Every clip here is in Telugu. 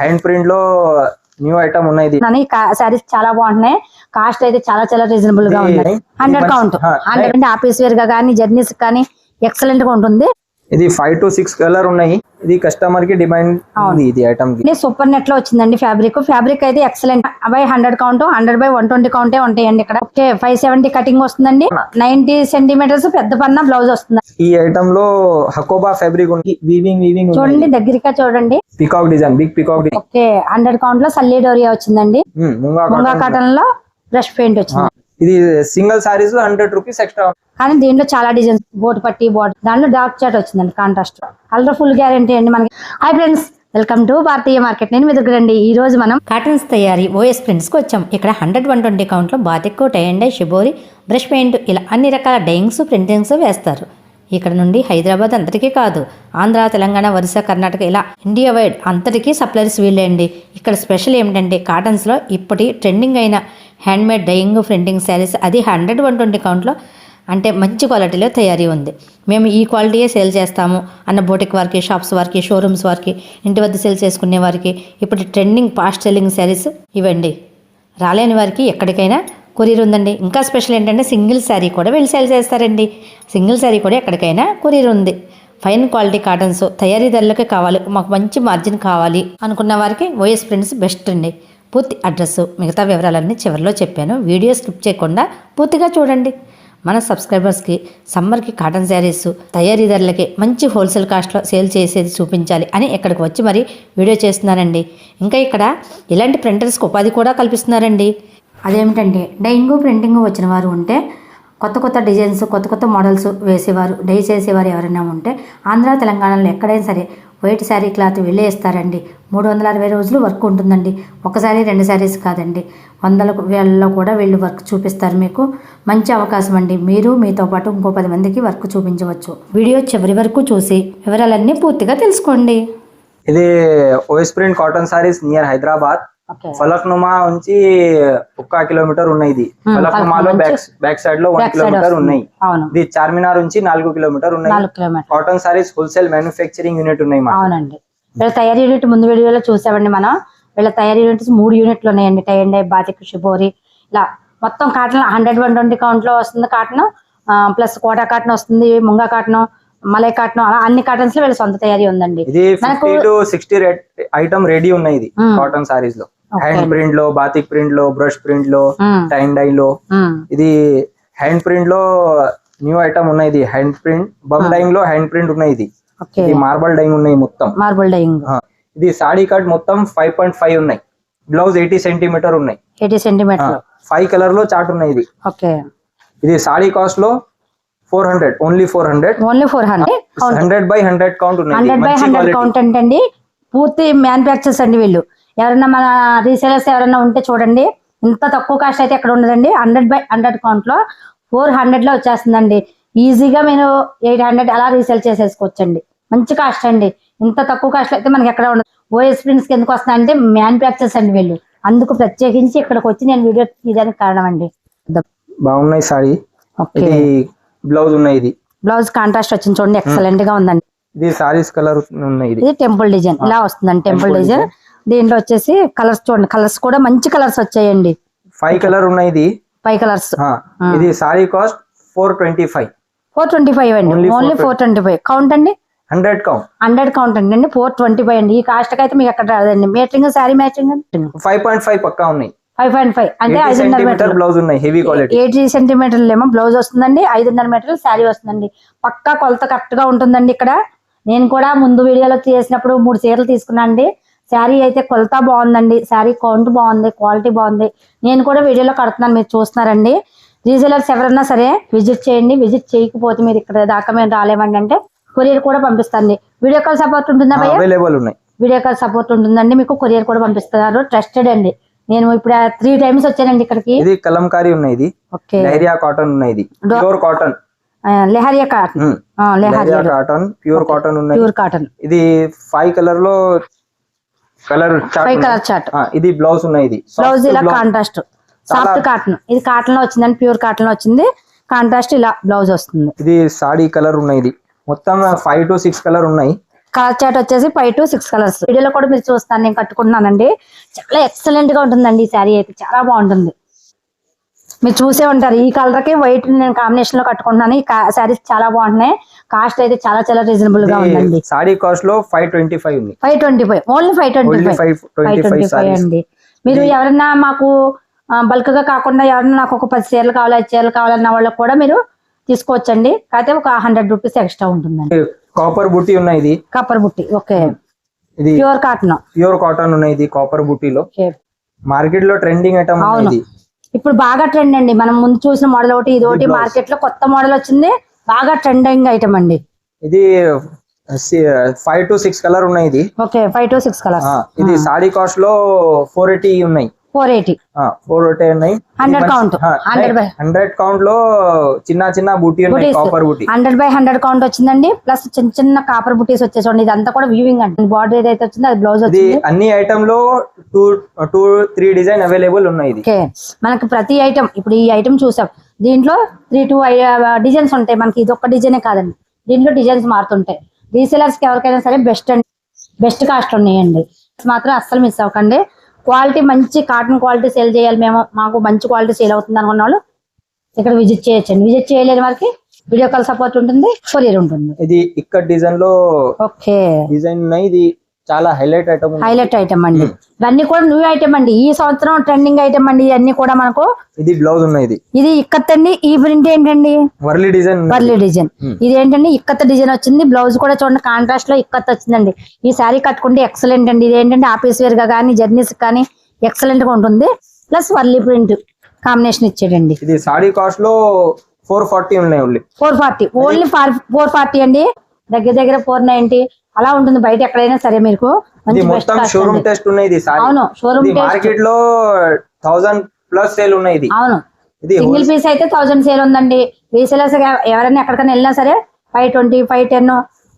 హ్యాండ్ ప్రింట్లో న్యూ ఐటమ్ ఉన్నాయి శారీస్ చాలా బాగుంటున్నాయి. కాస్ట్ అయితే చాలా చాలా రీజనబుల్గా ఉంది హండ్రెడ్ కౌంట్ హండ్రెడ్ అంటే ఆఫీస్ వేర్గా కానీ జర్నీస్ కానీ ఎక్సలెంట్గా ఉంటుంది. ఇది ఫైవ్ టు సిక్స్ కలర్ ఉన్నాయి. ఇది కస్టమర్కి డిమాండ్ ఉంది ఇది ఐటమ్ సూపర్ నెట్లో వచ్చిందండి ఫ్యాబ్రిక్ ఫ్యాబ్రిక్ అయితే excellent by hundred count hundred by one twenty కౌంటే ఉంటాయండి ఇక్కడ. ఓకే ఫైవ్ సెవెంటీ కటింగ్ వస్తుందండి. నైన్టీ సెంటీమీటర్స్ పెద్ద పన్న బ్లౌజ్ వస్తుంది. ఈ ఐటమ్లో హకోబా ఫ్యాబ్రిక్ ఉంది. వీవింగ్ వీవింగ్ చూడండి దగ్గరగా చూడండి. Peacock design big peacock design okay hundred కౌంట్లో సల్లీ డోరియా వచ్చిందండి. ముంగా. కాటన్లో. బ్రష్ పెయింట్ వచ్చింది. ఇది single saris hundred rupees extra కానీ దీంట్లో చాలా డిజైన్స్ బోట్ పట్టి బోట్ దాంట్లో డార్క్ చాట్ వచ్చిందండి కాంట్రాస్ట్ కలర్ ఫుల్ గ్యారంటీ అండి మనకి. Hi friends welcome to Bharatiya market నేను మెదుగురండి ఈ రోజు మనం కాటన్స్ తయారీ ఓఎస్ ప్రింట్స్కి వచ్చాం. ఇక్కడ హండ్రెడ్ వన్ ట్వంటీ కౌంట్లో బాతిక్కు tie and dye shibori brush paint ఇలా అన్ని రకాల డైయింగ్స్ ప్రింటింగ్స్ వేస్తారు. ఇక్కడ నుండి హైదరాబాద్ అంతటికీ కాదు ఆంధ్ర తెలంగాణ ఒరిస్సా కర్ణాటక ఇలా ఇండియా వైడ్ అంతటికీ సప్లైర్స్ వీళ్ళే అండి. ఇక్కడ స్పెషల్ ఏమిటంటే కాటన్స్లో ఇప్పటి ట్రెండింగ్ అయిన హ్యాండ్మేడ్ డైయింగ్ ప్రింటింగ్ శారీస్ అది హండ్రెడ్ వన్ ట్వంటీ కౌంట్లో అంటే మంచి క్వాలిటీలో తయారీ ఉంది. మేము ఈ క్వాలిటీయే సేల్ చేస్తాము అన్న బోటిక్ వారికి షాప్స్ వారికి షోరూమ్స్ వారికి ఇంటి వద్ద సేల్ చేసుకునే వారికి ఇప్పుడు ట్రెండింగ్ ఫాస్ట్ సెల్లింగ్ శారీస్ ఇవ్వండి. రాలేని వారికి ఎక్కడికైనా కొరియర్ ఉందండి. ఇంకా స్పెషల్ ఏంటంటే సింగిల్ శారీ కూడా వెళ్ళి సేల్ చేస్తారండి. సింగిల్ శారీ కూడా ఎక్కడికైనా కొరియర్ ఉంది. ఫైన్ క్వాలిటీ కాటన్స్ తయారీదారులకే కావాలి. మాకు మంచి మార్జిన్ కావాలి అనుకున్న వారికి ఓఎస్ ప్రింట్స్ బెస్ట్ అండి. పూర్తి అడ్రస్ మిగతా వివరాలన్నీ చివరిలో చెప్పాను. వీడియో స్కిప్ చేయకుండా పూర్తిగా చూడండి. మన సబ్స్క్రైబర్స్కి సమ్మర్కి కాటన్ శారీస్ తయారీదారులకి మంచి హోల్సేల్ కాస్ట్లో సేల్ చేసేది చూపించాలి అని ఇక్కడికి వచ్చి మరి వీడియో చేస్తున్నానండి ఇంకా ఇక్కడ ఇలాంటి ప్రింటర్స్కి ఉపాధి కూడా కల్పిస్తున్నారండి. అదేమిటంటే డైయింగ్ ప్రింటింగ్ వచ్చిన వారు ఉంటే కొత్త కొత్త డిజైన్స్ కొత్త కొత్త మోడల్స్ వేసేవారు డై చేసేవారు ఎవరైనా ఉంటే ఆంధ్ర తెలంగాణలో ఎక్కడైనా సరే వైట్ శారీ క్లాత్ వెళ్ళే ఇస్తారండి. మూడు వందల అరవై రోజులు వర్క్ ఉంటుందండి. ఒకసారి రెండు శారీస్ కాదండి. వందల వేలలో కూడా వెళ్ళి వర్క్ చూపిస్తారు మీకు. మంచి అవకాశం అండి. మీరు మీతో పాటు ఇంకో పది మందికి వర్క్ చూపించవచ్చు. వీడియో చివరి వరకు చూసి వివరాలన్నీ పూర్తిగా తెలుసుకోండి. ఇది O S print cotton saris near Hyderabad. Falaknuma నుంచి ఒక్క కిలోమీటర్ ఉన్నాయి ఇది. ఫలక్నుమాలో బ్యాక్ బ్యాక్ సైడ్లో వన్ కిలోమీటర్ ఉన్నాయి. ఇది చార్మినార్ నుంచి నాలుగు కిలోమీటర్ ఉన్నాయి. Cotton saris wholesale manufacturing unit ఉన్నాయి అవునండి. వీళ్ళ తయారీ యూనిట్ ముందు వీడియోలో చూసామండి మనం. వీళ్ళ తయారీ యూనిట్స్ మూడు యూనిట్లు ఉన్నాయండి. టై అండ్ బాతిక్ షిబోరి ఇలా మొత్తం కాటన్ హండ్రెడ్ వన్ ట్వంటీ కౌంట్లో వస్తుంది కాటన్ ప్లస్ కోటా కాటన్ వస్తుంది ముంగా కాటన్ మలై కాటన్ అలా అన్ని కాటన్స్లో వీళ్ళ సొంత తయారీ ఉందండి. ఇది సిక్స్టీ ఐటమ్ రెడీ ఉన్నాయి ఇది. కాటన్ సారీస్లో. హ్యాండ్ ప్రింట్లో బాతిక్ ప్రింట్లో బ్రష్ ప్రింట్లో. టైన్ డై లో. మ్మ్. ఇది హ్యాండ్ ప్రింట్లో న్యూ ఐటమ్ ఉన్నాయి ఇది. హ్యాండ్ ప్రింట్ బమ్ డైయింగ్లో హ్యాండ్ ప్రింట్ ఉన్నాయి ఇది. మార్బల్ డైయింగ్ ఉన్నాయి మొత్తం. మార్బుల్ డైయింగ్ ఆ, ఇది సాడీ కట్ మొత్తం ఫైవ్ పాయింట్ ఫైవ్ ఉన్నాయి. బ్లౌజ్ ఎయిటీ సెంటీమీటర్ ఉన్నాయి. ఎయిటీ సెంటీమీటర్ ఫైవ్ కలర్లో చార్ట్ ఉన్నాయి ఇది. ఓకే ఇది సాడీ కాస్ట్లో four hundred only four hundred only four hundred hundred by hundred count ఉన్నాయి. Hundred by hundred. కౌంట్ అండి పూర్తి మ్యానుఫ్యాక్చర్స్ అండి వీళ్ళు. ఎవరైనా మన రీసేలర్స్ ఎవరైనా ఉంటే చూడండి. ఇంత తక్కువ కాస్ట్ అయితే ఎక్కడ ఉండదండి. హండ్రెడ్ బై హండ్రెడ్ కౌంట్లో ఫోర్ హండ్రెడ్లో వచ్చేస్తుందండి. ఈజీగా మీరు ఎయిట్ హండ్రెడ్ అలా రీసేల్ చేసేసుకోవచ్చండి. మంచి కాస్ట్ అండి. ఇంత తక్కువ కాస్ట్ అయితే మనకి ఎక్కడ ఉండదు. ఓఎస్ ప్రింట్స్ ఎందుకు వస్తాయంటే మ్యానుఫ్యాక్చర్స్ అండి వీళ్ళు. అందుకు ప్రత్యేకించి ఇక్కడికి వచ్చి నేను వీడియో తీయడానికి కారణం అండి బాగున్నాయి సారీ. ఓకే. బ్లౌజ్ ఉన్నాయి ఇది. బ్లౌజ్ కాంట్రాస్ట్ వచ్చింది చూడండి. ఎక్సలెంట్గా ఉందండి. ఇది సారీస్ కలర్ ఉన్నాయి ఇది. టెంపుల్ డిజైన్ ఇలా వస్తుందండి టెంపుల్ డిజైన్ దీంట్లో వచ్చేసి కలర్స్ చూడండి. కలర్స్ కూడా మంచి కలర్స్ వచ్చాయండి. ఫైవ్ కలర్ ఉన్నాయి ఇది. Five colours. ఇది sari cost four twenty five. Four twenty five అండి. Only four twenty five. Count అండి? Hundred count. హండ్రెడ్ కౌంట్ అండి. ఫోర్ ట్వంటీ ఫైవ్ అండి. ఈ కాస్ట్ అయితే మీకు ఎక్కడ రాదండి. Matching sari matching five point five పక్కా ఉన్నాయి. Five point five. అంటే ఐదున్నర మీటర్లు. బ్లౌజ్ ఉన్నాయి హెవీ క్వాలిటీ ఎయిటీ సెంటీమీటర్లు ఏమో బ్లౌజ్ వస్తుందండి. ఐదున్నర మీటర్లు శారీ వస్తుందండి. పక్కా కొలత కరెక్ట్గా ఉంటుందండి ఇక్కడ. నేను కూడా ముందు వీడియోలో చేసినప్పుడు మూడు చీరలు తీసుకున్నాను అండి. శారీ అయితే కొలత బాగుందండి. శారీ కౌంట్ బాగుంది క్వాలిటీ బాగుంది. నేను కూడా వీడియోలో కడుతున్నాను మీరు చూస్తున్నారండి. రీజనర్స్ ఎవరన్నా సరే విజిట్ చేయండి. విజిట్ చేయకపోతే మీరు ఇక్కడ దాకా మేము రాలేమండి అంటే కొరియర్ కూడా పంపిస్తాండి వీడియో కాల్ సపోర్ట్ ఉంటుందా అవైలబుల్ ఉన్నాయి. వీడియో కాల్ సపోర్ట్ ఉంటుందండి. మీకు కొరియర్ కూడా పంపిస్తున్నారు. ట్రస్టెడ్ అండి. నేను ఇప్పుడు త్రీ టైమ్స్ వచ్చానండి ఇక్కడికి. ఇది కలంకారీ ఉన్నాయి ఇది. ఓకే. లహరియా కాటన్ ఉన్నాయి ఇది. Pure cotton lehariya cotton. Lehariya cotton pure cotton ఉన్నాయి. ప్యూర్ కాటన్ ఇది ఫైవ్ కలర్లో కలర్ ఫైవ్ కలర్ చార్ట్ ఇది బ్లౌజ్ ఉన్నాయి ఇది. బ్లౌజ్ ఇలా. కాంట్రాస్ట్ సాఫ్ట్ కాటన్ ఇది కాటన్లో వచ్చిందండి ప్యూర్ కాటన్లో వచ్చింది. కాంట్రాస్ట్ ఇలా బ్లౌజ్ వస్తుంది. ఇది సాడీ కలర్ ఉన్నాయి ఇది. మొత్తం ఫైవ్ టు సిక్స్ కలర్ ఉన్నాయి. కలర్ చాట్ వచ్చేసి ఫైవ్ టు సిక్స్ కలర్స్ వీడియోలో కూడా మీరు చూస్తాను నేను కట్టుకుంటున్నానండి. చాలా ఎక్సలెంట్గా ఉంటుందండి ఈ శారీ అయితే. చాలా బాగుంటుంది. మీరు చూసే ఉంటారు. ఈ కలర్కి వైట్ నేను కాంబినేషన్లో కట్టుకుంటున్నాను. ఈ శారీస్ చాలా బాగుంటున్నాయి. కాస్ట్ అయితే చాలా చాలా రీజనబుల్గా ఉందండి. సాడీ కాస్ట్లో ఫైవ్ ట్వంటీ ఫైవ్ ఉంది five twenty five only five twenty five five twenty five అండి. మీరు ఎవరన్నా మాకు బల్క్గా కాకుండా ఎవరన్నా నాకు ఒక పది చీరలు కావాలి ఐదు చీరలు కావాలన్న వాళ్ళకి కూడా మీరు తీసుకోవచ్చండి. కాకపోతే ఒక హండ్రెడ్ రూపీస్ ఎక్స్ట్రా ఉంటుందండి. కాపర్ బుట్టి ఉన్నాయి ఇది. కప్పర్ బుట్టి ఓకే. ఇది ప్యూర్ కాటన్ ప్యూర్ కాటన్ ఉన్నాయి ఇది కాపర్ బుట్టిలో మార్కెట్లో ట్రెండింగ్ ఐటమ్. ఇది. ఇప్పుడు బాగా ట్రెండ్ అండి. మనం ముందు చూసిన మోడల్ ఒకటి ఇది ఒకటి. మార్కెట్లో కొత్త మోడల్ వచ్చింది. బాగా ట్రెండింగ్ ఐటమ్ అండి. ఇది ఫైవ్ టు సిక్స్ కలర్ ఉన్నాయి ఇది. Okay five to six colours ఆ, ఇది సాడీ కాస్ట్లో ఫోర్ ఎయిటీ ఉన్నాయి. Four eighty. ఫోర్ ఎయిటీ ఉన్నాయి 100 count. 100 by- హండ్రెడ్ కౌంట్లో చిన్న చిన్న buttis. Copper butti hundred by hundred count వచ్చిందండి. ప్లస్ చిన్న చిన్న కాపర్ బుటీస్ వచ్చేసండి ఇదంతా కూడా వీవింగ్ అండి. బార్డర్ ఏదైతే వచ్చిందో అది బ్లౌజ్ వచ్చింది. అన్ని ఐటమ్లో two two three design available ఉన్నాయి ఇది. ఓకే. మనకి ప్రతి ఐటమ్ ఇప్పుడు ఈ ఐటమ్ చూసాం. దీంట్లో త్రీ టూ డిజైన్స్ ఉంటాయి. మనకి ఇది ఒక్క డిజైనే కాదండి. దీంట్లో డిజైన్స్ మారుతుంటాయి. రీసెలర్స్కి ఎవరికైనా సరే బెస్ట్ అండి. బెస్ట్ కాస్ట్ ఉన్నాయండి. మాత్రం అస్సలు మిస్ అవ్వకండి. క్వాలిటీ మంచి కాటన్ క్వాలిటీ సేల్ చేయాలి మేము మాకు మంచి క్వాలిటీ సేల్ అవుతుంది అనుకున్న వాళ్ళు ఇక్కడ విజిట్ చేయొచ్చండి. విజిట్ చేయలేని వారికి వీడియో కాల్ సపోర్ట్ ఉంటుంది కొరియర్ ఉంటుంది. ఇది ఇక్కడ డిజైన్లో ఓకే. డిజైన్ ఇది చాలా హైలైట్ ఐటమ్ హైలైట్ ఐటమ్ అండి. ఇవన్నీ కూడా న్యూ ఐటమ్ అండి. ఈ సంవత్సరం ట్రెండింగ్ ఐటమ్ అండి ఇవన్నీ కూడా మనకు. ఇది బ్లౌజ్ ఉన్నాయి ఇది. ఇక్కత్తండి. ఈ ప్రింట్ ఏంటండి? Warli design Warli design. ఇది ఏంటంటే ఇక్కత్త డిజైన్ వచ్చింది. బ్లౌజ్ కూడా చూడండి కాంట్రాస్ట్లో ఇక్కత్ వచ్చిందండి. ఈ శారీ కట్టుకుంటే ఎక్సలెంట్ అండి. ఇది ఏంటంటే ఆఫీస్ వేర్గా కానీ జర్నీస్ కానీ ఎక్సలెంట్గా ఉంటుంది. ప్లస్ వర్లీ ప్రింట్ కాంబినేషన్ ఇచ్చాడండి ఇది సాడీ కాస్ట్లో ఫోర్ ఫార్టీ ఉన్నాయి only four forty only four forty అండి. దగ్గర దగ్గర ఫోర్ నైన్టీ అలా ఉంటుంది బయట ఎక్కడైనా సరే మీకు. మొత్తం షోరూమ్ టెస్ట్ ఉన్నాయి అవును షోరూమ్ మార్కెట్లో థౌసండ్ ప్లస్ సేల్ ఉన్నాయి అవును. సింగిల్ పీస్ అయితే థౌసండ్ సేల్ ఉందండి. రీసేలర్స్ ఎవరైనా ఎక్కడికైనా వెళ్ళినా సరే five twenty five ten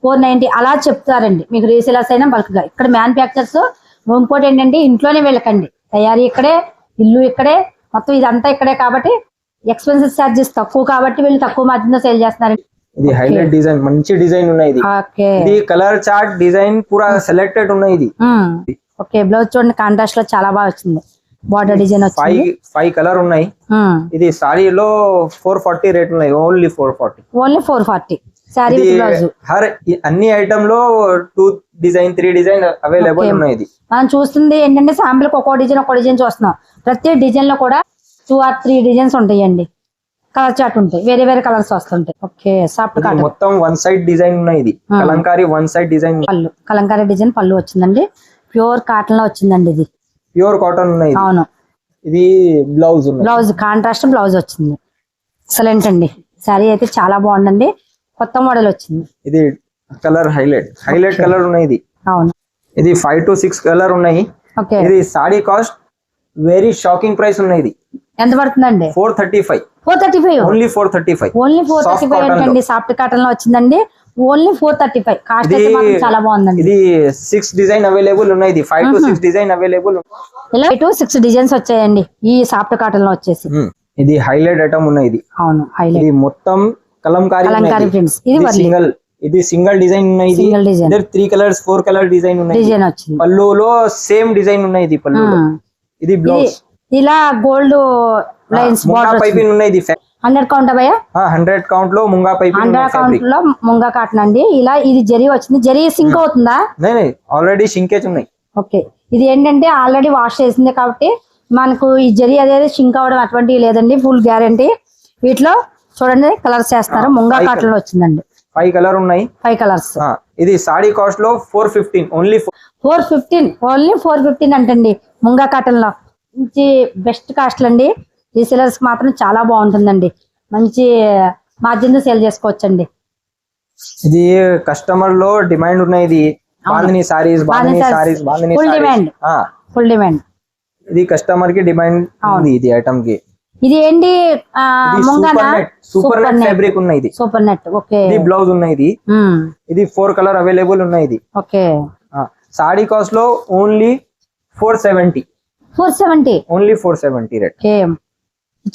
four ninety అలా చెప్తారండి. మీకు రీసేలర్స్ అయినా బల్క్గా. ఇక్కడ మ్యానుఫ్యాక్చర్స్ ఇంకోటి ఏంటంటే ఇంట్లోనే వెళ్ళకండి. తయారీ ఇక్కడే ఇల్లు ఇక్కడే మొత్తం ఇదంతా ఇక్కడే కాబట్టి ఎక్స్పెన్సెస్ ఛార్జెస్ తక్కువ కాబట్టి వీళ్ళు తక్కువ మార్జిన్ సేల్ చేస్తున్నారండి. ఇది హైలైట్ డిజైన్ మంచి డిజైన్ ఉన్నాయి ఇది. కలర్ చార్ట్ డిజైన్ పూరా సెలెక్టెడ్ ఉన్నాయి ఇది. ఓకే బ్లౌజ్ చూడండి కాంట్రాస్ట్లో చాలా బాగా వచ్చింది. Border design five five colour ఉన్నాయి. ఇది సారీలో ఫోర్ ఫార్టీ రేట్ ఉన్నాయి only four forty only four forty her అన్ని ఐటమ్లో two design three design available. ఉన్నాయి ఇది. మనం చూస్తుంది ఏంటంటే శాంపుల్ ఒక్కో డిజైన్ ఒక్కో డిజైన్ చూస్తున్నాం. ప్రతి డిజైన్లో కూడా టూ ఆర్ త్రీ డిజైన్స్ ఉంటాయండి. కలర్ చార్ట్ ఉంటాయి. వేరే వేరే కలర్స్ వస్తుంటాయి. Okay soft cotton. మొత్తం వన్ సైడ్ డిజైన్ ఉన్నాయి ఇది. కలంకారీ వన్ సైడ్ డిజైన్ పళ్ళు. కలంకారీ డిజైన్ పళ్ళు వచ్చిందండి. ప్యూర్ కాటన్లో వచ్చిందండి ఇది. ప్యూర్ కాటన్ ఉన్నాయి. అవును. ఇది బ్లౌజ్ బ్లౌజ్ కాంట్రాస్ట్ బ్లౌజ్ వచ్చింది. ఎక్సలెంట్ అండి. శారీ అయితే చాలా బాగుందండి. కొత్త మోడల్ వచ్చింది. ఇది కలర్ హైలైట్. హైలైట్ కలర్ ఉన్నాయి ఇది. అవును. ఇది ఫైవ్ టు సిక్స్ కలర్ ఉన్నాయి. ఓకే. ఇది sari cost very shocking price ఉన్నాయి ఇది. ఎంత పడుతుందండి? Four thirty five. Four thirty five. Only four thirty five. Only four thirty five. ఏంటండి సాఫ్ట్ కాటన్లో. వచ్చిందండి. Only four thirty five. Cost చాలా బాగుందండి. ఇది సిక్స్ డిజైన్ అవైలబుల్ ఉన్నాయి. ఇది five to six design available ఇలా టూ సిక్స్ డిజైన్స్ వచ్చాయండి ఈ సాఫ్ట్ కాటన్లో వచ్చేసి ఇది హైలైట్ ఐటమ్ ఉన్నాయి ఇది. అవును హైలైట్ ఇది మొత్తం కలంకారీ కలంకారీ prints. ఇది. సింగల్ ఇది సింగల్ డిజైన్ ఉన్నాయి. Single design three colours four colour design ఉన్నాయి. డిజైన్ వచ్చింది. సేమ్ డిజైన్ ఉన్నాయి ఇది Hmm. ఇది బ్లౌజ్ ఇలా gold lines border hundred count అవ్వయా hundred కౌంట్లో ముంగా పైపింగ్ హండ్రెడ్ కౌంట్లో ముంగా కాటన్ అండి ఇలా ఇది జరీ వచ్చింది. జరీ సింక్ అవుతుందా? ఆల్రెడీ షింకేజ్ ఉన్నాయి. ఓకే. ఇది ఏంటంటే ఆల్రెడీ వాష్ చేసింది కాబట్టి మనకు ఈ జరీ అనేది షింక్ అవ్వడం అటువంటివి లేదండి. ఫుల్ గ్యారంటీ వీటిలో చూడండి కలర్స్ చేస్తారు. ముంగా కాటన్లో వచ్చిందండి. ఫైవ్ కలర్ ఉన్నాయి. ఫైవ్ కలర్స్ ఇది సాడీ కాస్ట్లో four fifteen only four fifteen only four fifteen అంటండి. ముంగా కాటన్లో. మంచి బెస్ట్ కాస్ట్లు అండి. రీసేలర్స్ మాత్రం చాలా బాగుంటుందండి. మంచి మార్జిన్ సేల్ చేసుకోవచ్చండి. ఇది కస్టమర్లో డిమాండ్ ఉన్నాయి ఇది బాందిని సారీస్ బాందిని సారీస్ బాందిని ఫుల్ డిమాండ్ ఇది కస్టమర్కి డిమాండ్ ఉంది ఇది ఐటమ్కి. ఇది ఏంటి? Super net super net fabric ఉన్నాయి ఇది సూపర్ నెట్ ఓకే. ఇది బ్లౌజ్ ఉన్నాయి ఇది ఇది ఫోర్ కలర్ అవైలబుల్ ఉన్నాయి ఇది ఓకే సాడీ కాస్ట్లో only four seventy four seventy? Only four seventy rate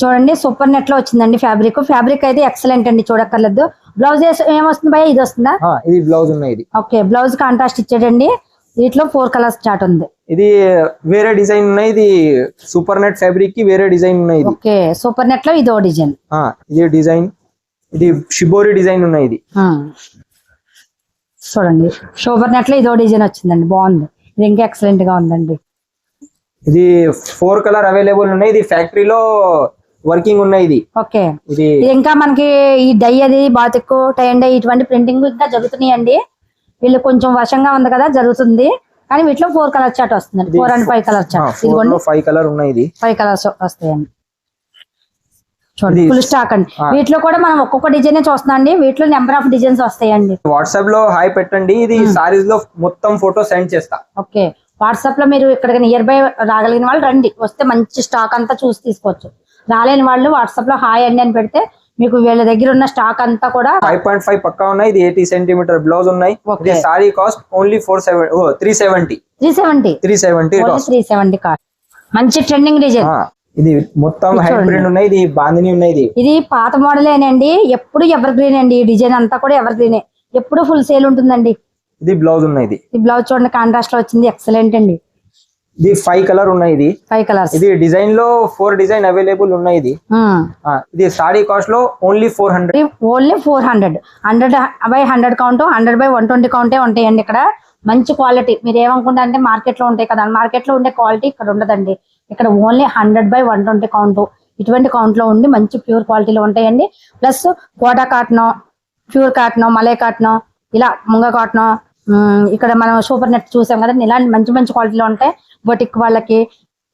చూడండి సూపర్ నెట్లో వచ్చిందండి ఫ్యాబ్రిక్. ఫ్యాబ్రిక్ అయితే ఎక్సలెంట్ అండి చూడక్కర్లేదు. బ్లౌజ్ ఏమొస్తుంది భయ ఇది వస్తుందా? ఇది బ్లౌజ్ ఉన్నాయి ఇది. ఓకే బ్లౌజ్ కాంట్రాస్ట్ ఇచ్చాడండి వీటిలో ఫోర్ కలర్స్ చాట్ ఉంది. ఇది వేరే డిజైన్ ఉన్నాయి ఇది సూపర్ నెట్ ఫ్యాబ్రిక్కి వేరే డిజైన్ ఉన్నాయి ఇది. ఓకే సూపర్ నెట్లో ఇదో డిజైన్. ఇది డిజైన్. ఇది షిబోరి డిజైన్ ఉన్నాయి ఇది. చూడండి సూపర్ నెట్లో ఇదో డిజైన్ వచ్చిందండి బాగుంది. ఇది ఇంకా ఎక్సలెంట్గా ఉందండి. ఇది ఫోర్ కలర్ అవైలబుల్ ఉన్నాయి. ఇది ఫ్యాక్టరీలో వర్కింగ్ ఉన్నాయి ఇది. ఓకే. ఇది ఇంకా మనకి ఈ డై అది బాతిక్ టై అండ్ డై ఇటువంటి ప్రింటింగ్ ఇంకా జరుగుతున్నాయండి. వీళ్ళు కొంచెం వశంగా ఉంది కదా జరుగుతుంది. కానీ వీటిలో ఫోర్ కలర్ చాట్ వస్తుందండి four and five colour chart ఇదిగోండి ఫైవ్ కలర్ ఉన్నాయి ఇది. ఫైవ్ కలర్స్ వస్తాయండి. చూడండి ఫుల్ స్టాక్ అండి. వీటిలో కూడా మనం ఒక్కొక్క డిజైన్ చూస్తున్నాం అండి. వీటిలో నెంబర్ ఆఫ్ డిజైన్స్ వస్తాయండి. వాట్సాప్లో హాయ్ పెట్టండి. ఇది సారీస్లో మొత్తం ఫోటో సెండ్ చేస్తా. ఓకే. వాట్సాప్లో మీరు ఇక్కడికి నియర్ బై రాగలిగిన వాళ్ళు రండి. వస్తే మంచి స్టాక్ అంతా చూసి తీసుకోవచ్చు. రాలేని వాళ్ళు వాట్సాప్లో హాయ్ అండి అని పెడితే మీకు వీళ్ళ దగ్గర ఉన్న స్టాక్ అంతా కూడా ఫైవ్ పాయింట్ ఫైవ్ పక్కా ఉన్నాయి. ఇది ఎయిటీ సెంటీమీటర్ బ్లౌజ్ ఉన్నాయి. Sari cost only four seven three seventy three seventy three seventy three seventy cost మంచి ట్రెండింగ్ డిజైన్ ఇది మొత్తం హ్యాండ్. ప్రింట్ ఉన్నాయి. ఇది బాందిని ఉన్నాయి. ఇది ఇది పాత మోడలేనండి ఎప్పుడు ఎవర్ గ్రీన్ అండి. ఈ డిజైన్ అంతా కూడా ఎవర్ గ్రీనే ఎప్పుడు ఫుల్ సేల్ ఉంటుందండి. ఇది బ్లౌజ్ ఉన్నాయి ఇది. ఈ బ్లౌజ్ చూడండి కాంట్రాస్ట్లో వచ్చింది. ఎక్సలెంట్ అండి. ఇది ఫైవ్ కలర్ ఉన్నాయి ఇది. ఫైవ్ కలర్స్ ఇది డిజైన్లో ఫోర్ డిజైన్ అవైలబుల్ ఉన్నాయి ఇది. ఆ, ఇది సారీ కాస్ట్లో only four hundred only four hundred hundred by hundred count hundred by one twenty కౌంటే ఉంటాయండి ఇక్కడ. మంచి క్వాలిటీ మీరు ఏమనుకుంటారు అంటే మార్కెట్లో ఉంటాయి కదా మార్కెట్లో ఉండే క్వాలిటీ ఇక్కడ ఉండదండి. ఇక్కడ only hundred by one twenty count ఇటువంటి కౌంట్లో ఉండి మంచి ప్యూర్ క్వాలిటీలో ఉంటాయండి. Plus Kota cotton pure cotton malai cotton ఇలా ముంగ కాటన్ ఇక్కడ మనం సూపర్ నెట్ చూసాం కదా ఇలాంటి మంచి మంచి క్వాలిటీలో ఉంటాయి. బొటిక్ వాళ్ళకి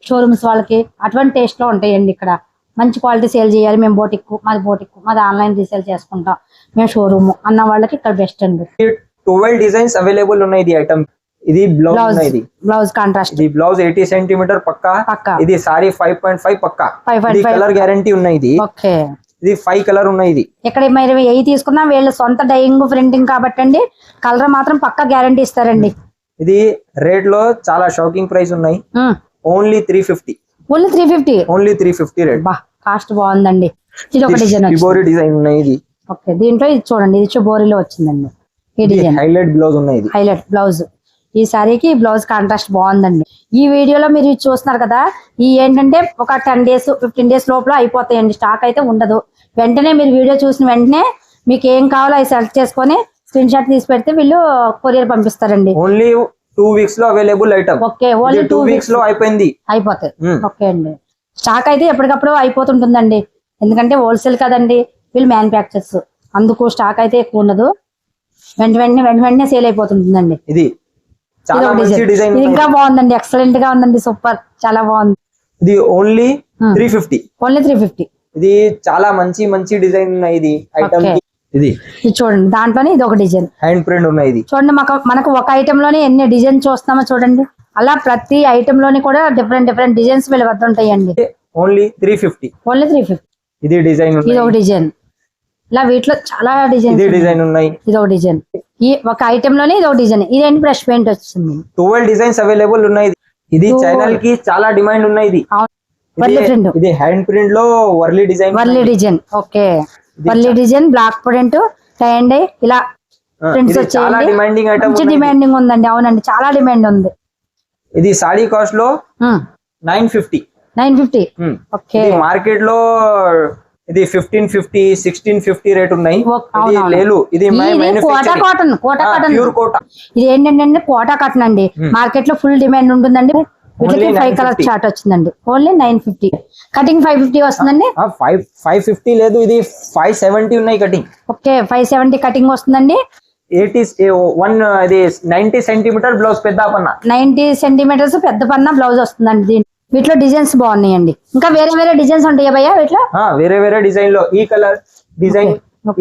షోరూమ్స్ వాళ్ళకి అటువంటి టేస్ట్లో ఉంటాయండి ఇక్కడ. మంచి క్వాలిటీ సేల్ చేయాలి. మేము బోటిక్ మాది బోటిక్ మాది ఆన్లైన్ రీసేల్ చేసుకుంటాం. మేము షోరూమ్ అన్న వాళ్ళకి ఇక్కడ బెస్ట్ అండి. ట్వెల్వ్ డిజైన్స్ అవైలబుల్ ఉన్నాయి ఇది ఐటమ్ ఇది బ్లౌజ్ ఇది. బ్లౌజ్ కాంట్రాస్ట్ ఇది బ్లౌజ్ ఎయిటీ సెంటీమీటర్ పక్కా. పక్కా. ఇది సారీ ఫైవ్ పాయింట్ ఫైవ్ పక్కా. 5.5 ఇది కలర్ గ్యారంటీ ఉన్నాయి ఇది. ఓకే ఇది ఫైవ్ కలర్ ఉన్నాయి ఇది. ఇక్కడ మీరు ఏ తీసుకున్నా వీళ్ళు సొంత డైయింగ్ ప్రింటింగ్ కాబట్టి అండి కలర్ మాత్రం పక్కా గ్యారంటీ ఇస్తారండి. ఇది రేట్లో చాలా షాకింగ్ ప్రైస్ ఉన్నాయి. Only three fifty only three fifty only three fifty rate బా కాస్ట్ బాగుందండి. ఇది ఒక డిజైన్ షిబోరి డిజైన్ ఉన్నాయి ఇది. ఓకే దీంట్లో ఇది చూడండి ఇది చుబోరిలో వచ్చిందండి. ఈ డిజైన్ హైలైట్ బ్లౌజ్ ఉన్నాయి ఇది. హైలైట్ బ్లౌజ్ ఈ సారీకి బ్లౌజ్ కాంట్రాస్ట్ బాగుందండి. ఈ వీడియోలో మీరు చూస్తున్నారు కదా ఈ ఏంటంటే ఒక టెన్ డేస్ ఫిఫ్టీన్ డేస్ లోపల అయిపోతాయండి. స్టాక్ అయితే ఉండదు. వెంటనే మీరు వీడియో చూసిన వెంటనే మీకు ఏం కావాలో అవి సెలెక్ట్ చేసుకొని స్క్రీన్ షాట్ తీసి పెడితే వీళ్ళు కొరియర్ పంపిస్తారండి. Only two వీక్స్లో available item okay only two వీక్స్లో అయిపోయింది. అయిపోతాయి. మ్మ్. ఓకే అండి. స్టాక్ అయితే ఎప్పటికప్పుడు అయిపోతుంటుందండి. ఎందుకంటే హోల్సేల్ కదండి వీళ్ళు మ్యానుఫ్యాక్చర్స్ అందుకు స్టాక్ అయితే ఎక్కువ ఉండదు. వెంట వెంటనే వెంట వెంటనే సేల్ అయిపోతుంటుందండి. ఇది ఇంకా బాగుందండి. ఎక్సలెంట్గా ఉందండి. సూపర్ చాలా బాగుంది. ఇది only Hmm. Three fifty only three fifty ఇది చాలా మంచి మంచి డిజైన్ ఉన్నాయి ఇది ఐటమ్. ఇది. చూడండి దాంట్లోనే ఇది ఒక డిజైన్. హ్యాండ్ ప్రింట్ ఉన్నాయి ఇది. చూడండి మాకు మనకు ఒక ఐటమ్లోనే ఎన్ని డిజైన్ చూస్తామో చూడండి. అలా ప్రతి ఐటమ్లోని కూడా డిఫరెంట్ డిఫరెంట్ డిజైన్స్ వీళ్ళ వద్ద ఉంటాయండి. Only three fifty only three fifty ఇది డిజైన్ ఇది ఒక డిజైన్. ఇలా వీటిలో చాలా డిజైన్స్ ఇది డిజైన్ ఉన్నాయి. ఇది ఒక డిజైన్. ఈ ఒక ఐటమ్లోనే ఇది ఒక డిజైన్. ఇదేంటి బ్రష్ పెయింట్ వచ్చింది ట్వెల్వ్ డిజైన్స్ అవైలబుల్ ఉన్నాయి. ఇది. ఛానల్కి చాలా డిమాండ్ ఉన్నాయి ఇది. ఇది- హ్యాండ్ ప్రింట్లో Warli design Warli design okay Warli design block print tie and ఇలా ప్రింట్స్ వచ్చేయండి. డిమాండింగ్ ఐటమ్ మంచి డిమాండింగ్ ఉందండి. అవునండి. చాలా డిమాండ్ ఉంది. ఇది సాడీ కాస్ట్లో nine fifty nine fifty okay మార్కెట్లో ఇది fifteen fifty sixteen fifty rate ఉన్నాయి. ఇది కోటా కాటన్ కోటా కాటన్ ఇది ఏంటంటే కోటా కాటన్ అండి. మార్కెట్లో ఫుల్ డిమాండ్ ఉంటుందండి. వీటికి ఫైవ్ కలర్ 950. చార్ట్ వచ్చిందండి. Only nine fifty cutting five fifty వస్తుందండి? ఫైవ్ ఫైవ్ ఫిఫ్టీ లేదు ఇది ఫైవ్ సెవెంటీ ఉన్నాయి cutting okay five seventy cutting వస్తుందండి. ఎయిటీ వన్ ఇది నైన్టీ సెంటీమీటర్ బ్లౌజ్ పెద్ద పన్న. నైన్టీ సెంటీమీటర్స్ పెద్ద పన్న బ్లౌజ్ వస్తుందండి దీని. వీటిలో డిజైన్స్ బాగున్నాయండి. ఇంకా వేరే వేరే డిజైన్స్ ఉంటాయా భయ్యా వీటిలో? వేరే వేరే డిజైన్లో ఈ కలర్ డిజైన్.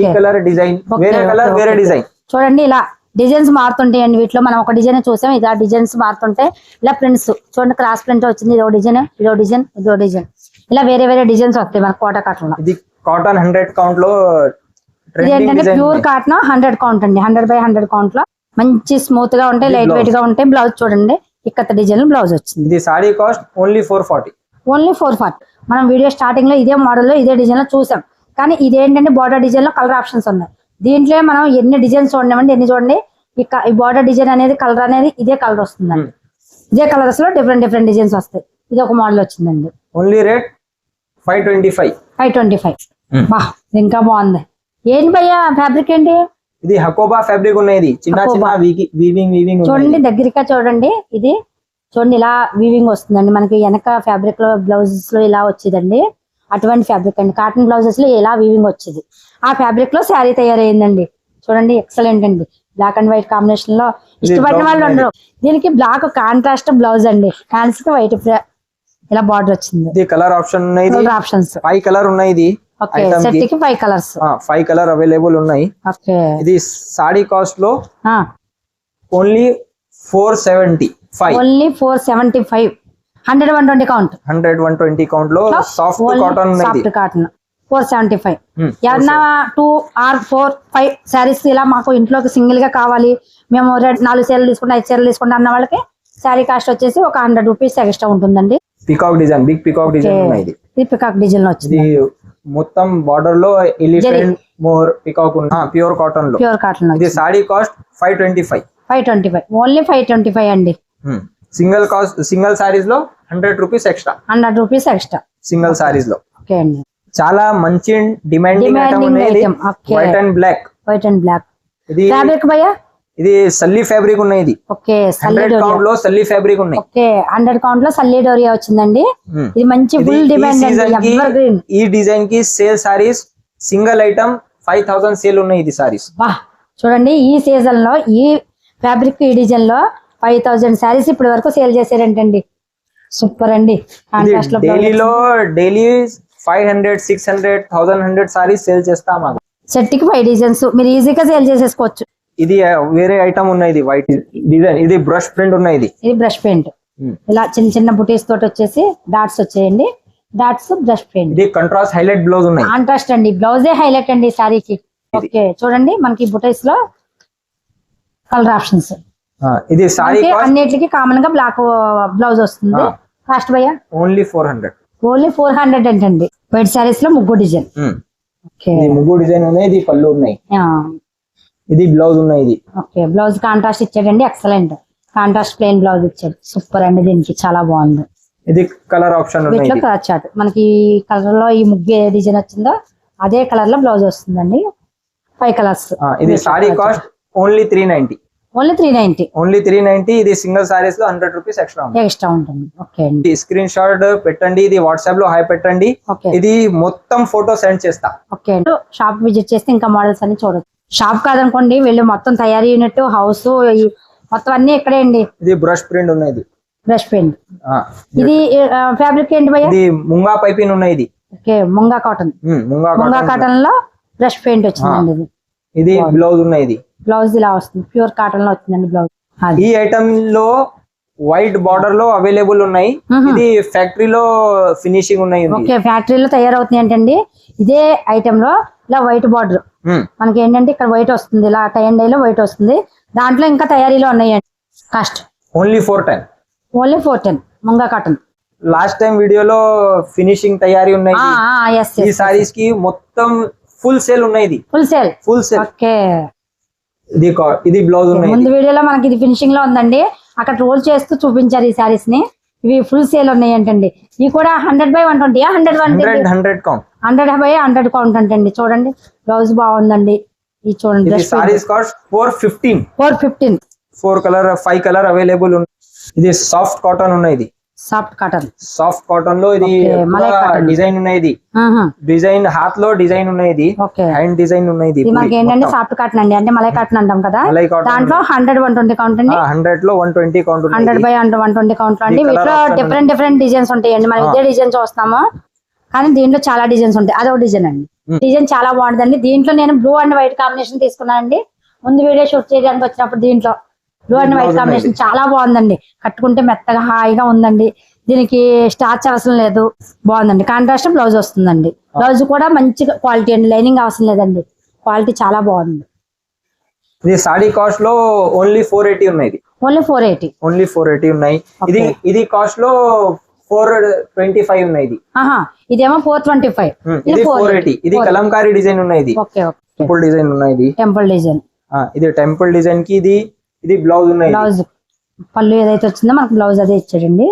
ఈ కలర్ డిజైన్ వేరే కలర్ వేరే. డిజైన్. చూడండి ఇలా. డిజైన్స్ మారుతుంటాయండి వీటిలో. మనం ఒక డిజైన్ చూసాం ఇలా డిజైన్స్ మారుతుంటాయి ఇలా ప్రింట్స్ చూడండి క్రాస్ ప్రింట్ వచ్చింది ఇదో డిజైన్ ఇదో డిజైన్ ఇదో డిజైన్. ఇలా వేరే వేరే డిజైన్స్ వస్తాయి మన కోట కాటన్ ఇది కాటన్ హండ్రెడ్ కౌంట్లో ఇది ట్రెండింగ్ ఏంటంటే design pure cotton hundred count అండి. హండ్రెడ్ బై హండ్రెడ్ కౌంట్లో మంచి స్మూత్గా ఉంటాయి లైట్. వెయిట్గా ఉంటాయి. బ్లౌజ్ చూడండి ఇక్కత డిజైన్ బ్లౌజ్ వచ్చింది. ఇది sari cost only four forty only four forty మనం వీడియో స్టార్టింగ్లో ఇదే మోడల్లో ఇదే డిజైన్లో చూసాం. కానీ ఇదేంటంటే బార్డర్ డిజైన్లో కలర్ ఆప్షన్స్ ఉన్నాయి. దీంట్లో మనం ఎన్ని డిజైన్స్ చూడండి ఎన్ని చూడండి ఈ బార్డర్ డిజైన్ అనేది కలర్ అనేది ఇదే కలర్ వస్తుందండి. ఇదే కలర్స్లో డిఫరెంట్ డిఫరెంట్ డిజైన్స్ వస్తాయి. ఇది ఒక మోడల్ వచ్చిందండి. Only rate five twenty five five twenty five Hmm. బా ఇంకా బాగుంది. ఏంటి భయ్యా ఫ్యాబ్రిక్ ఏంటి? ఇది హకోబా ఫ్యాబ్రిక్ ఉన్నది. చిన్న చిన్న హకోబా. వీవింగ్ వీవింగ్ చూడండి దగ్గరగా చూడండి. ఇది చూడండి ఇలా వీవింగ్ వస్తుందండి. మనకి వెనక ఫ్యాబ్రిక్లో బ్లౌజెస్లో ఇలా వచ్చేదండి. అటువంటి ఫ్యాబ్రిక్ అండి. కాటన్ బ్లౌజెస్లో ఇలా వీవింగ్ వచ్చేది? ఆ ఫ్యాబ్రిక్లో శారీ తయారైందండి. చూడండి ఎక్సలెంట్ అండి. బ్లాక్ అండ్ వైట్ కాంబినేషన్లో ఇష్టపడిన వాళ్ళు. ఉండరు. దీనికి బ్లాక్ కాంట్రాస్ట్ బ్లౌజ్ అండి. హ్యాండ్స్కి వైట్ ఇలా బార్డర్ వచ్చింది. కలర్ ఆప్షన్ ఉన్నాయి ఆప్షన్స్ ఫైవ్ కలర్ ఉన్నాయి ఇది? సెట్కి five colours five colour available ఉన్నాయి. ఓకే ఇది సాడీ కాస్ట్లో only four seventy five only four seventy five hundred one twenty count. Hundred one twenty కౌంట్లో soft cotton soft cotton four seventy five Hmm, ఎవరన్నా two or four five saris ఇలా మాకు ఇంట్లోకి సింగిల్గా కావాలి. మేము రెడ్ నాలుగు చీరలు తీసుకుంటే ఐదు చీరలు తీసుకుంటా అన్న వాళ్ళకి శారీ కాస్ట్ వచ్చేసి ఒక హండ్రెడ్ రూపీస్ ఎక్స్ట్రా ఉంటుందండి. Peacock design big peacock design ఇది. ఇది పికాక్ డిజైన్లో వచ్చింది. మొత్తం బార్డర్లో ఎలిఫెంట్ మోర్ పికాక్ ఉన్న ప్యూర్ కాటన్లో. ప్యూర్ కాటన్ ఇది cost five twenty five five twenty five only five twenty five అండి single cost single సారీస్లో hundred rupees extra hundred rupees extra single సారీస్లో. Okay అండి. చాలా మంచి demanding item. White and black white and black ఇది ఫ్యాబ్రిక్ భయ్యా? ఇది సల్లి ఫ్యాబ్రిక్ ఉన్నాయి ఇది. ఓకే హండ్రెడ్ కౌంట్లో సల్లి ఫ్యాబ్రిక్ ఉన్నాయి. ఓకే హండ్రెడ్ కౌంట్లో సల్లీ డోరియా వచ్చిందండి. ఇది మంచి ఫుల్ డిమాండ్ ఈ డిజైన్కి sale saris single item five thousand sale ఉన్నాయి ఇది సారీస్ చూడండి ఈ సీజన్లో ఈ ఫ్యాబ్రిక్ ఈ డిజైన్లో ఫైవ్ థౌజండ్ శారీస్ ఇప్పటి వరకు సేల్ చేశారంటండి. సూపర్ అండి. కాంట్రాస్ట్లో డైలీలో daily five hundred six hundred thousand hundred saris sale చేస్తాం. సెట్కి ఫైవ్ డిజైన్స్. మీరు ఈజీగా సేల్ చేసేసుకోవచ్చు. ఇది వేరే ఐటమ్ ఉన్నాయి ఇది వైట్ డిజైన్ ఇది బ్రష్ ప్రింట్ ఉన్నాయి ఇది. ఇది బ్రష్ పెయింట్ Hmm. ఇలా చిన్న చిన్న బుటీస్ తోటి వచ్చేసి డాట్స్ వచ్చేయండి. డాట్స్ బ్రష్ పెయింట్ ఇది కంట్రాస్ట్ హైలైట్ బ్లౌజ్ ఉన్నాయి. కాంట్రాస్ట్ అండి. బ్లౌజే హైలైట్ అండి శారీకి. ఓకే చూడండి మనకి బుటీస్లో కలర్ ఆప్షన్స్ ఇది సారీ అన్నిటికి కామన్గా బ్లాక్ బ్లౌజ్ వస్తుంది. Ah. కాస్ట్ భయ్యా only four hundred only four hundred అంటండి. వైట్ శారీస్లో ముగ్గు డిజైన్ ఓకే ఇది ముగ్గు డిజైన్ ఉన్నాయి ఇది పళ్ళు ఉన్నాయి. ఇది బ్లౌజ్ ఉన్నాయి ఇది. ఓకే బ్లౌజ్ కాంట్రాస్ట్ ఇచ్చాడండి. ఎక్సలెంట్ కాంట్రాస్ట్ ప్లెయిన్ బ్లౌజ్ ఇచ్చాడు. సూపర్ అండి దీనికి. చాలా బాగుంది. ఇది కలర్ ఆప్షన్ వీటిలో. కలర్ చార్ట్ మనకి కలర్లో ఈ ముగ్గు ఏ డిజైన్ వచ్చిందో అదే కలర్లో బ్లౌజ్ వస్తుందండి. ఫైవ్ కలర్స్ ఇది sari cost only three ninety only three ninety only three ninety ఇది సింగిల్ సారీస్లో హండ్రెడ్ రూపీస్ ఎక్స్ట్రా ఎక్స్ట్రా ఉంటుంది. ఓకే అండి. స్క్రీన్ షాట్ పెట్టండి ఇది వాట్సాప్లో హాయ్ పెట్టండి. ఇది మొత్తం ఫోటో సెండ్ చేస్తా. ఓకే అండి. షాప్ విజిట్ చేస్తే ఇంకా మోడల్స్ అన్ని చూడొచ్చు. షాప్ కాదనుకోండి వెళ్ళి మొత్తం తయారీ యూనిట్ హౌస్ మొత్తం అన్ని ఇక్కడే అండి. ఇది బ్రష్ ప్రింట్ ఉన్నాయి ఇది. బ్రష్ పెయింట్ ఆ, ఇది ఫ్యాబ్రిక్ ఏంటి భయ్య? ఇది ముంగా పైపింగ్ ఉన్నాయి ఇది. Okay munga cotton. Munga cotton. లో బ్రష్ పెయింట్ వచ్చిందండి ఇది. ఇది బ్లౌజ్ ఉన్నాయి ఇది. బ్లౌజ్ ఇలా వస్తుంది. ప్యూర్ కాటన్లో వచ్చిందండి బ్లౌజ్. ఈ ఐటమ్లో వైట్ బార్డర్లో అవైలబుల్ ఉన్నాయి. ఇది ఫ్యాక్టరీలో ఫినిషింగ్ ఉన్నాయి. ఓకే ఫ్యాక్టరీలో తయారవుతుంది ఏంటండి ఇదే ఐటమ్లో ఇలా వైట్ బార్డర్ మనకి ఏంటంటే ఇక్కడ వైట్ వస్తుంది. ఇలా టై అండ్లో వైట్ వస్తుంది. దాంట్లో ఇంకా తయారీలో ఉన్నాయండి cost only four ten only four ten munga cotton last time వీడియోలో ఫినిషింగ్ తయారీ ఉన్నాయి. ఈ సారీస్కి మొత్తం ఫుల్ సేల్ ఉన్నాయి ఇది. Full sale full sale okay. ఇది ఇది బ్లౌజ్ ఉన్నాయి. ముందు వీడియోలో మనకి ఇది ఫినిషింగ్లో ఉందండి. అక్కడ రోల్ చేస్తూ చూపించారు ఈ సారీస్ని. ఇవి ఫుల్ సేల్ ఉన్నాయి ఏంటండి ఇవి కూడా hundred by one twenty hundred one hundred count hundred by hundred count అంటండి. చూడండి. బ్లౌజ్ బాగుందండి. ఇది చూడండి. Saris cost four fifteen four fifteen four colour five colour available ఉంది ఇది సాఫ్ట్ కాటన్ ఉన్నాయి ఇది. Soft cotton. సాఫ్ట్ కాటన్లో ఇది. డిజైన్ ఉన్నాయి ఇది డిజైన్ హాత్లో డిజైన్ ఓకే. హ్యాండ్ డిజైన్ మనకి ఏంటంటే సాఫ్ట్ కాటన్ అండి. అంటే మలై కాటన్ అంటాం కదా. దాంట్లో హండ్రెడ్ వన్ ట్వంటీ కౌంట్ అండి. హండ్రెడ్లో one twenty count hundred. By hundred one twenty count అండి. వీటిలో డిఫరెంట్ డిఫరెంట్ డిజైన్స్ ఉంటాయండి. మనం ఇదే డిజైన్ చూస్తాము కానీ దీంట్లో చాలా డిజైన్స్ ఉంటాయి. అదొక డిజైన్ అండి. డిజైన్ చాలా బాగుంటుందండి. దీంట్లో నేను బ్లూ అండ్ వైట్ కాంబినేషన్ తీసుకున్నానండి. ముందు వీడియో షూట్ చేయడానికి వచ్చినప్పుడు దీంట్లో. బ్లూ అండ్ వైట్ కాంబినేషన్ చాలా బాగుందండి. కట్టుకుంటే మెత్తగా హాయిగా ఉందండి. దీనికి స్టార్చ్ అవసరం లేదు. బాగుందండి. కాంట్రాస్ట్ బ్లౌజ్ వస్తుందండి. బ్లౌజ్ కూడా మంచి క్వాలిటీ అండి. లైనింగ్ అవసరం లేదండి. క్వాలిటీ చాలా బాగుంది. ఇది సాడీ కాస్ట్లో ఓన్లీ ఫోర్ ఎయిటీ ఉన్నాయి only four eighty only four eighty ఉన్నాయి. ఇది. ఇది కాస్ట్లో ఫోర్ ట్వంటీ ఫైవ్ ఉన్నాయి ఇది. ఆహా ఇదేమో ఫోర్ ట్వంటీ ఫైవ్ ఇది ఫోర్ ఎయిటీ ఇది కలంకారీ డిజైన్ ఉన్నాయి ఇది. టెంపుల్ డిజైన్ ఉన్నాయి ఇది టెంపుల్ డిజైన్ ఇది టెంపుల్ డిజైన్కి ఇది ఇది బ్లౌజ్ ఉన్నాయి. బ్లౌజ్ పళ్ళు ఏదైతే వచ్చిందో మనకు బ్లౌజ్ అదే ఇచ్చాడండి.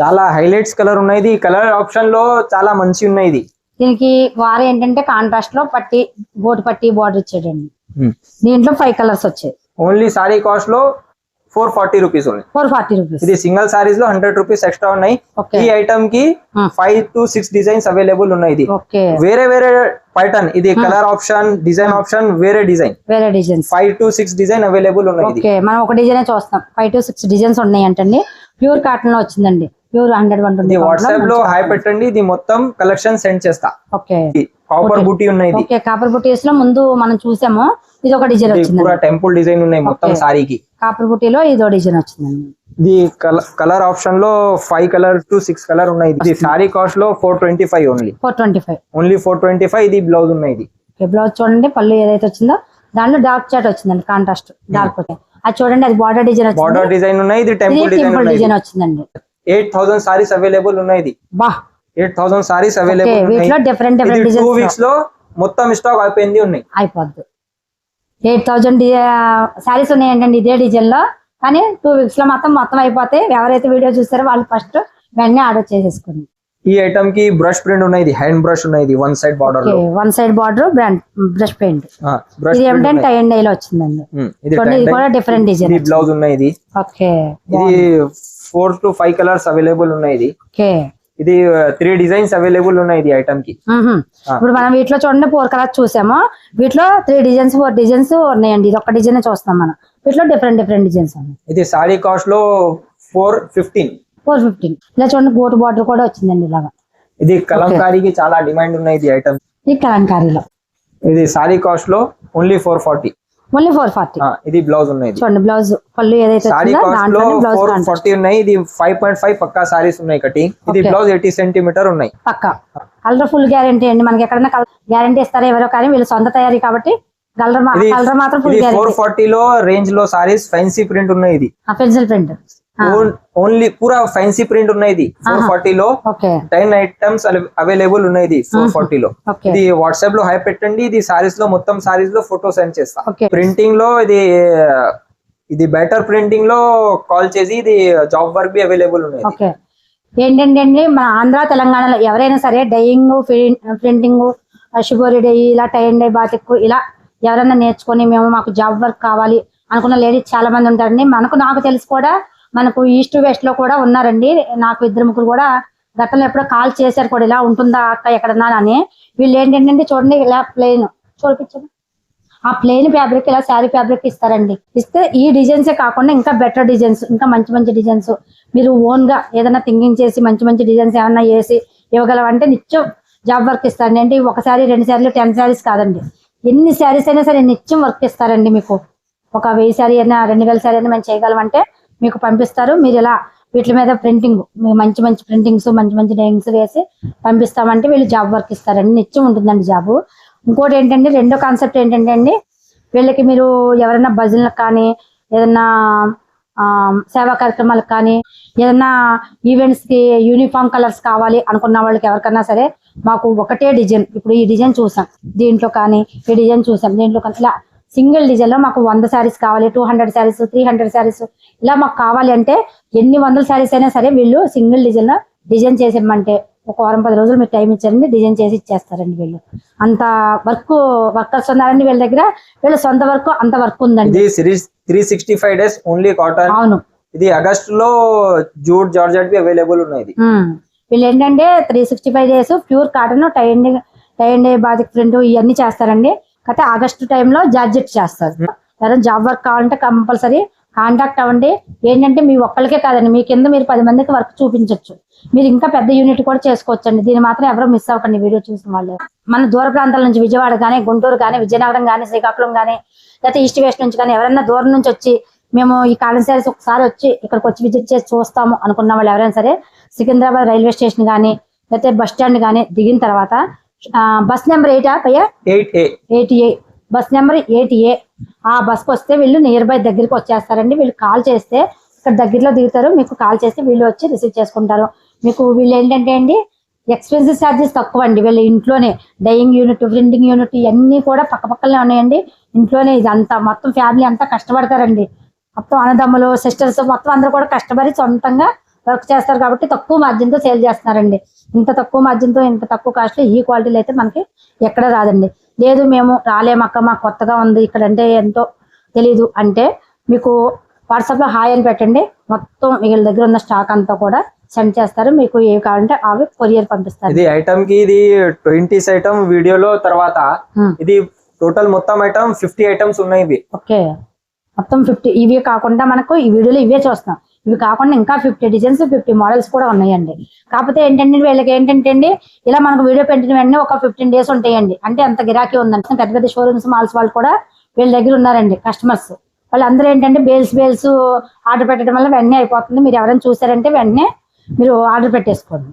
చాలా హైలైట్స్ కలర్ ఉన్నాయి. కలర్ ఆప్షన్లో చాలా మంచి ఉన్నాయి ఇది. దీనికి వారు ఏంటంటే కాంట్రాస్ట్లో పట్టి గోటు పట్టి బార్డర్ ఇచ్చాడండి. దీంట్లో ఫైవ్ కలర్స్ వచ్చాయి. ఓన్లీ సారీ కాస్ట్లో ఫోర్ ఫార్టీ రూపీస్ ఉన్నాయి ఫోర్ ఫార్టీ రూపీస్ ఇది సింగిల్ సారీస్లో హండ్రెడ్ రూపీస్ ఎక్స్ట్రా ఉన్నాయి. ఈ ఐటమ్కి. Five to six designs available ఉన్నాయి ఇది. వేరే వేరే ప్యాటర్న్ ఇది కలర్ ఆప్షన్ డిజైన్ ఆప్షన్ వేరే డిజైన్ వేరే designs five to six design available ఉన్నాయి ఓకే మనం ఒక డిజైన్ చూస్తాం. ఫైవ్ టు సిక్స్ డిజైన్స్ ఉన్నాయి అంటండి. ప్యూర్ కాటన్లో వచ్చిందండి. ప్యూర్ హండ్రెడ్ వన్ ఇది వాట్సాప్లో హాయ్ పెట్టండి. ఇది మొత్తం కలెక్షన్ సెండ్ చేస్తా. ఓకే కాపర్ బుట్టి ఉన్నాయి కాపర్ బుటీస్లో ముందు మనం చూసాము. ఇది ఒక డిజైన్ వచ్చిందండి పూరా టెంపుల్ డిజైన్ ఉన్నాయి మొత్తం. సారీకి. కాపర్ బుటీలో ఇదో డిజైన్ వచ్చిందండి ఇది కలర్ ఆప్షన్లో five colour to six colour ఉన్నాయి. ఇది సారీ కాస్ట్లో four twenty five only. Four twenty five. Only four twenty five ఇది బ్లౌజ్ ఉన్నాయి ఇది. బ్లౌజ్ చూడండి పళ్ళు ఏదైతే వచ్చిందో దాంట్లో డార్క్ చాట్ వచ్చిందండి కాంట్రాస్ట్ డార్క్ అది చూడండి అది బార్డర్ డిజైన్ బార్డర్ వచ్చింది డిజైన్ ఉన్నాయి ఇది టెంపుల్ డిజైన్ డిజైన్ వచ్చిందండి. ఎయిట్ థౌసండ్ సారీస్ అవైలబుల్ ఉన్నాయి బా ఎయిట్ థౌసండ్ సారీస్ అవైలబుల్ వీటిలో డిఫరెంట్ డిఫరెంట్ ఇది టూ వీక్స్లో మొత్తం స్టాక్ అయిపోయింది ఉన్నాయి. అయిపోద్ది. ఎయిట్ థౌజండ్ శారీస్ ఉన్నాయండి ఇదే డిజైన్లో కానీ టూ వీక్స్లో మొత్తం మొత్తం అయిపోతే ఎవరైతే వీడియో చూస్తారో వాళ్ళు ఫస్ట్ వెంటనే ఆర్డర్ చేసేసుకోండి ఈ ఐటమ్కి బ్రష్ ప్రింట్ ఉన్నాయి ఇది హ్యాండ్ బ్రష్ ఉన్నాయి ఇది వన్ సైడ్ బార్డర్లో. One side border brand brush paint brush ఇది ఏమిటంటే టై అండ్ డైలో వచ్చిందండి. ఇది. కూడా డిఫరెంట్ డిజైన్ ఇది బ్లౌజ్ ఉన్నాయి ఇది. ఓకే ఇది four to five colours available ఉన్నాయి ఇది. ఓకే. ఇది త్రీ డిజైన్స్ అవైలబుల్ ఉన్నాయి ఇది ఐటమ్కి. ఇప్పుడు మనం వీటిలో చూడండి ఫోర్ కలర్స్ చూసాము. వీటిలో త్రీ డిజైన్స్ ఫోర్ డిజైన్స్ ఉన్నాయండి. ఇది ఒక డిజైన్ చూస్తాం మనం. వీటిలో డిఫరెంట్ డిఫరెంట్ డిజైన్స్ ఉన్నాయి. ఇది సారీ కాస్ట్లో ఫోర్ ఫిఫ్టీన్ ఫోర్ ఫిఫ్టీన్ ఇలా చూడండి గోటు బార్డర్ కూడా వచ్చిందండి ఇలాగా. ఇది కలంకారీకి చాలా డిమాండ్ ఉన్నాయి ఇది ఐటమ్ ఈ కలంకారీలో. ఇది సారీ కాస్ట్లో only four forty only four forty. ఇది బ్లౌజ్ ఉన్నాయి చూడండి బ్లౌజ్ పళ్ళు ఏదైతే బ్లౌజ్ ఫార్టీ ఉన్నాయి ఇది ఫైవ్ పాయింట్ ఫైవ్ పక్కా సారీస్ ఉన్నాయి కటింగ్ ఇది. బ్లౌజ్ ఎయిటీ సెంటీమీటర్ ఉన్నాయి. పక్క. కలర్ ఫుల్ గ్యారంటీ అండి. మనకి ఎక్కడైనా గ్యారంటీ ఇస్తారో ఎవరో కానీ వీళ్ళు సొంత తయారీ కాబట్టి కలర్ కలర్ మాత్రం ఫుల్ ఫోర్ ఫార్టీ లో రేంజ్లో సారీస్ ఫ్యాన్సీ ప్రింట్ ఉన్నాయి ఇది. పెన్సిల్ ప్రింట్ ఓన్లీ పూరా ఫ్యాన్సీ ప్రింట్ ఉన్నాయి ఫోర్ ఫార్టీ లో టెన్ ఐటమ్స్ అవైలబుల్ ఉన్నాయి ఫోర్ ఫార్టీ లో. ఇది వాట్సాప్లో హై పెట్టండి ఇది సారీస్లో మొత్తం సారీస్లో ఫోటో సెండ్ చేస్తా. ప్రింటింగ్లో ఇది ఇది బెటర్ ప్రింటింగ్లో కాల్ చేసి ఇది జాబ్ వర్క్ బి అవైలబుల్ ఉన్నాయి ఓకే. ఏంటంటే అండి మన ఆంధ్ర తెలంగాణలో ఎవరైనా సరే డైయింగ్ ప్రింటింగ్ షుగర్ డై ఇలా టై అండ్ డై బాతిక్ ఇలా ఎవరైనా నేర్చుకొని మేము మాకు జాబ్ వర్క్ కావాలి అనుకున్న లేడీస్ చాలా మంది ఉంటారండి. మనకు నాకు తెలిసి కూడా మనకు ఈస్ట్ వెస్ట్లో కూడా ఉన్నారండి. నాకు ఇద్దరు ముగ్గురు కూడా గతంలో ఎప్పుడో కాల్ చేశారు కూడా ఇలా ఉంటుందా అక్క ఎక్కడన్నా అని. వీళ్ళు ఏంటంటే చూడండి ఇలా ప్లేన్ చూపించండి. ఆ ప్లెయిన్ ఫ్యాబ్రిక్ ఇలా శారీ ఫ్యాబ్రిక్ ఇస్తారండి. ఇస్తే ఈ డిజైన్సే కాకుండా ఇంకా బెటర్ డిజైన్స్ ఇంకా మంచి మంచి డిజైన్స్ మీరు ఓన్గా ఏదైనా థింకింగ్ చేసి మంచి మంచి డిజైన్స్ ఏమన్నా వేసి ఇవ్వగలవంటే నిత్యం జాబ్ వర్క్ ఇస్తారండి. అంటే ఒక శారీ రెండు శారీలు టెన్ శారీస్ కాదండి. ఎన్ని శారీస్ అయినా సరే నిత్యం వర్క్ ఇస్తారండి మీకు. ఒక వెయ్యి శారీ అయినా రెండు వేల శారీ అయినా మేము చేయగలమంటే మీకు పంపిస్తారు. మీరు ఇలా వీటి మీద ప్రింటింగ్ మంచి మంచి ప్రింటింగ్స్ మంచి మంచి డైయింగ్స్ వేసి పంపిస్తామంటే వీళ్ళు జాబ్ వర్క్ ఇస్తారండి నిత్యం ఉంటుందండి జాబు ఇంకోటి ఏంటంటే రెండో కాన్సెప్ట్ ఏంటంటే అండి వీళ్ళకి మీరు ఎవరైనా భజనలకు కానీ ఏదైనా సేవా కార్యక్రమాలకు కానీ ఏదైనా ఈవెంట్స్కి యూనిఫామ్ కలర్స్ కావాలి అనుకున్న వాళ్ళకి ఎవరికన్నా సరే మాకు ఒకటే డిజైన్ ఇప్పుడు ఈ డిజైన్ చూసాం. దీంట్లో కానీ ఈ డిజైన్ చూసాం. దీంట్లో కానీ ఇలా సింగిల్ డిజైన్లో మాకు వంద శారీస్ కావాలి two hundred saris three hundred saris ఇలా మాకు కావాలి అంటే ఎన్ని వందల శారీస్ అయినా సరే వీళ్ళు సింగిల్ డిజైన్లో డిజైన్ చేసేయమంటే ఒక వారం పది రోజులు మీరు టైం ఇచ్చారండి డిజైన్ చేసి ఇచ్చేస్తారండి వీళ్ళు. అంత వర్క్ వర్కర్స్ ఉన్నారండి వీళ్ళ దగ్గర వీళ్ళ సొంత వర్క్ అంత వర్క్ ఉందండి. Three sixty five days only cotton అవును. ఇది ఆగస్ట్లో జూట్ జార్జెట్ అవైలబుల్ ఉన్నాయి. వీళ్ళు ఏంటంటే three sixty five days pure cotton tie and tie and print ఇవన్నీ చేస్తారండి. కాకపోతే ఆగస్టు టైంలో జార్జెట్ చేస్తారు. ఎవరైనా జాబ్ వర్క్ కావాలంటే కంపల్సరీ కాంటాక్ట్ అవ్వండి. ఏంటంటే మీ ఒక్కరికే కాదండి మీ కింద మీరు పది మందికి వర్క్ చూపించవచ్చు మీరు ఇంకా పెద్ద యూనిట్ కూడా చేసుకోవచ్చు అండి దీన్ని మాత్రం ఎవరో మిస్ అవ్వకండి వీడియో చూసిన వాళ్ళు. మన దూర ప్రాంతాల నుంచి విజయవాడ కానీ గుంటూరు కానీ విజయనగరం కానీ శ్రీకాకుళం కానీ లేకపోతే ఈస్ట్ వెస్ట్ నుంచి కానీ ఎవరైనా దూరం నుంచి వచ్చి మేము ఈ కాటన్ శారీస్ ఒకసారి వచ్చి ఇక్కడికి వచ్చి విజిట్ చేసి చూస్తాము అనుకున్న వాళ్ళు ఎవరైనా సరే సికింద్రాబాద్ రైల్వే స్టేషన్ కానీ లేకపోతే బస్ స్టాండ్ కానీ దిగిన తర్వాత బస్ నెంబర్ ఎయిటా పయ్యా? Eight A. Eighty A. Bus number eighty A. ఆ బస్కి వస్తే వీళ్ళు నియర్ బై దగ్గరికి వచ్చేస్తారండి. వీళ్ళు కాల్ చేస్తే ఇక్కడ దగ్గరలో దిగుతారు. మీకు కాల్ చేస్తే వీళ్ళు వచ్చి రిసీవ్ చేసుకుంటారు. మీకు వీళ్ళు ఏంటంటే అండి ఎక్స్పెన్సివ్ ఛార్జెస్ తక్కువ అండి వీళ్ళ ఇంట్లోనే డైయింగ్ యూనిట్ ప్రింటింగ్ యూనిట్ ఇవన్నీ కూడా పక్క పక్కనే ఉన్నాయండి. ఇంట్లోనే ఇదంతా మొత్తం ఫ్యామిలీ అంతా కష్టపడతారండి. మొత్తం అన్నదమ్ములు సిస్టర్స్ మొత్తం అందరూ కూడా కష్టపడి సొంతంగా వర్క్ చేస్తారు కాబట్టి తక్కువ మార్జిన్తో సేల్ చేస్తున్నారండి. ఇంత తక్కువ మార్జిన్తో ఇంత తక్కువ కాస్ట్లో ఈ క్వాలిటీలో అయితే మనకి ఎక్కడ రాదండి. లేదు మేము రాలేమక్క మాకు కొత్తగా ఉంది ఇక్కడ అంటే ఎంతో తెలీదు అంటే మీకు వాట్సాప్లో హాయ్ అని పెట్టండి. మొత్తం వీళ్ళ దగ్గర ఉన్న స్టాక్ అంతా కూడా సెండ్ చేస్తారు. మీకు ఏవి కావాలంటే అవి కొరియర్ పంపిస్తారు. ఇది ఐటమ్కి ఇది ట్వంటీస్ ఐటమ్ వీడియోలో తర్వాత Hmm. ఇది టోటల్ మొత్తం ఐటమ్ ఫిఫ్టీ ఐటమ్స్ ఉన్నాయి ఇవి. ఓకే. మొత్తం ఫిఫ్టీ ఇవి కాకుండా మనకు ఈ వీడియోలో ఇవే చూస్తాం. ఇవి కాకుండా ఇంకా ఫిఫ్టీ డిజైన్స్ ఫిఫ్టీ మోడల్స్ కూడా ఉన్నాయండి. కాకపోతే ఏంటంటే వీళ్ళకి ఏంటంటే అండి ఇలా మనకు వీడియో పెట్టిన వెంటనే ఒక ఫిఫ్టీన్ డేస్ ఉంటాయండి. అంటే అంత గిరాకీ ఉందండి. పెద్ద పెద్ద షోరూమ్స్ మాల్స్ వాళ్ళు కూడా వీళ్ళ దగ్గర ఉన్నారండి కస్టమర్స్ వాళ్ళందరూ ఏంటంటే బేల్స్ బేల్స్ ఆర్డర్ పెట్టడం వల్ల వెంటనే అయిపోతుంది. మీరు ఎవరైనా చూసారంటే వెంటనే మీరు ఆర్డర్ పెట్టేసుకోండి.